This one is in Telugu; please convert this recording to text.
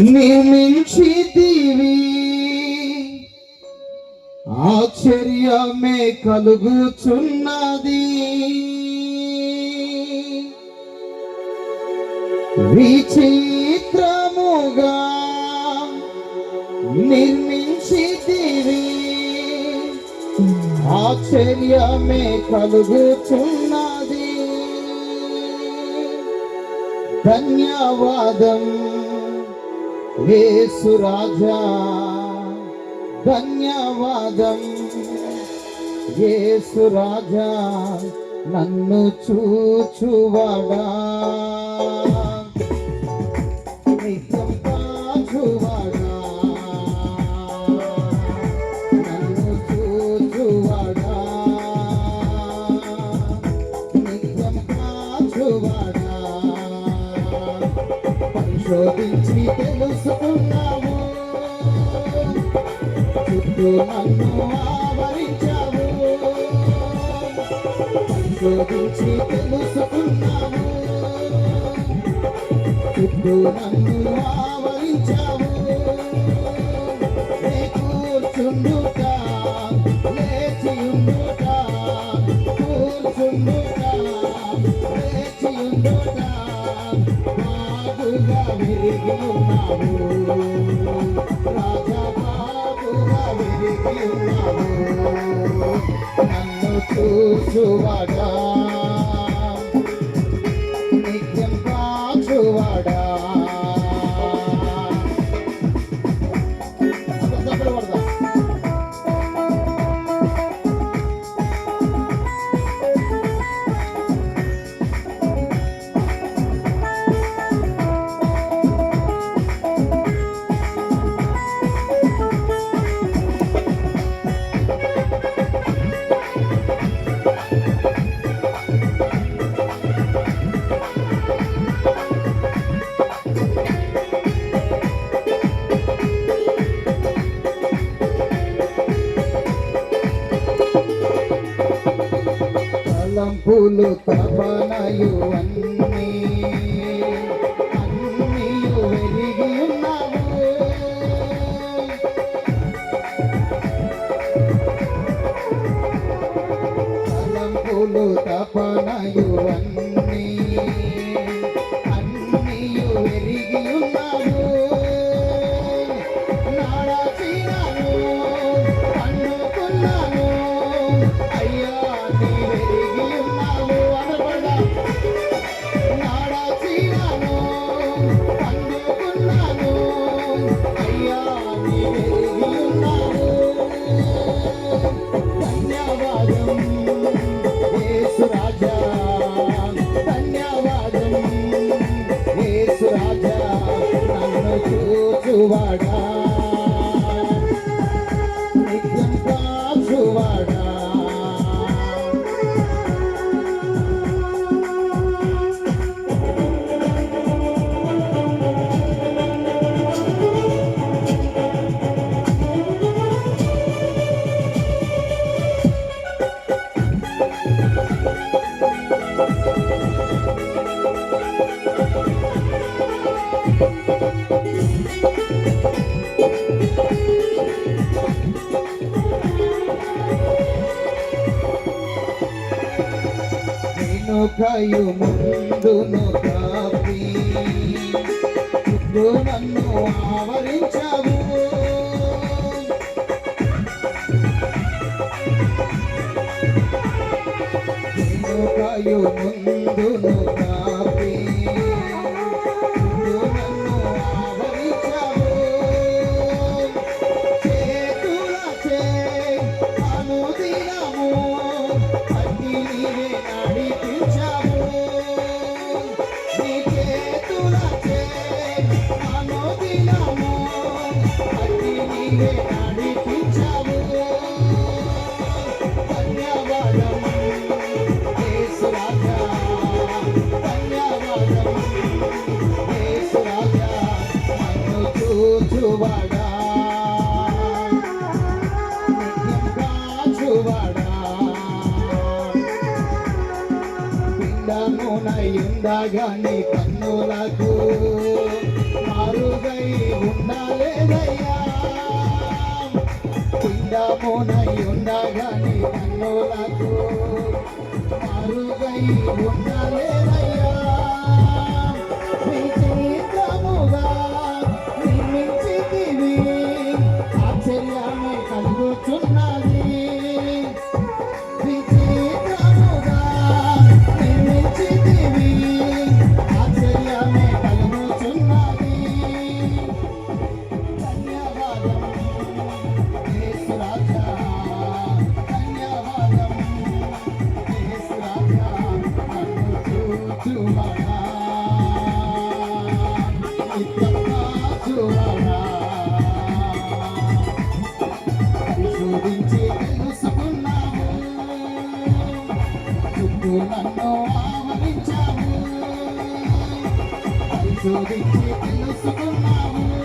నియమించితివి. ఆశ్చర్యమే కలుగుచున్నది. విచిత్రముగా నిర్మించితివి. ఆశ్చర్యమే కలుగుచున్నది. ధన్యవాదం. యేసు రాజా ధన్యవాదం. యేసు రాజా నన్ను చూచువాడా. నిత్యం కాచువాడా. నన్ను చూచువాడా. నిత్యం కాచువాడా. పరిశోధించి తెలుసుకున్నావు చుట్టూ నన్ను ఆవరించావు పరిశోధించి తెలుసుకున్నావు చుట్టూ నన్ను ఆవరించావు నే కూర్చుండుట లేచియుండుట కూర్చుండుట. బాగుగా ఉన్నావు రాజా బాగుగా విరిగి ఉన్నావు నన్ను చూచువాడా? తలంపులు తపనయు అన్నీ. తలంపులు తపనయు అన్నీ. చూచువాడా వెనుకయు ముందును కాపి. చుట్టూ నన్ను ఆవరించావు. వెనుకయు ముందును కాపి. ఇందగాని కన్నులకు మారుగై ఉండాలేదయ్యా పిండమునై ఉండగానే కన్నులకు Buat. పరిశోధించి తెలుసుకున్నాము చుట్టూ నన్ను ఆవరించాము పరిశోధించి తెలుసుకున్నాము